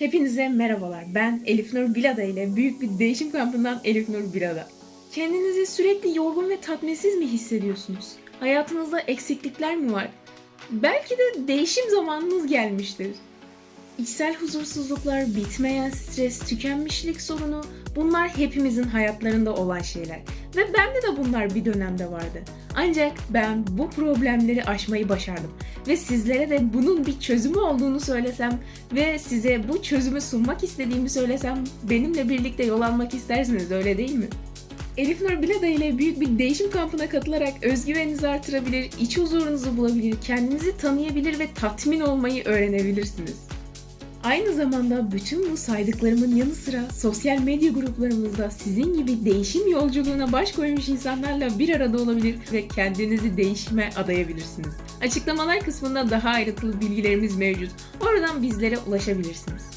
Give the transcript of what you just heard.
Hepinize merhabalar. Ben Elif Nur Bilada ile büyük bir değişim kampından Elif Nur Bilada. Kendinizi sürekli yorgun ve tatminsiz mi hissediyorsunuz? Hayatınızda eksiklikler mi var? Belki de değişim zamanınız gelmiştir. İçsel huzursuzluklar, bitmeyen stres, tükenmişlik sorunu bunlar hepimizin hayatlarında olan şeyler. Ve bende de bunlar bir dönemde vardı. Ancak ben bu problemleri aşmayı başardım. Ve sizlere de bunun bir çözümü olduğunu söylesem ve size bu çözümü sunmak istediğimi söylesem benimle birlikte yol almak istersiniz öyle değil mi? Elif Nur Bilada ile büyük bir değişim kampına katılarak özgüveninizi artırabilir, iç huzurunuzu bulabilir, kendinizi tanıyabilir ve tatmin olmayı öğrenebilirsiniz. Aynı zamanda bütün bu saydıklarımın yanı sıra sosyal medya gruplarımızda sizin gibi değişim yolculuğuna baş koymuş insanlarla bir arada olabilir ve kendinizi değişime adayabilirsiniz. Açıklamalar kısmında daha ayrıntılı bilgilerimiz mevcut. Oradan bizlere ulaşabilirsiniz.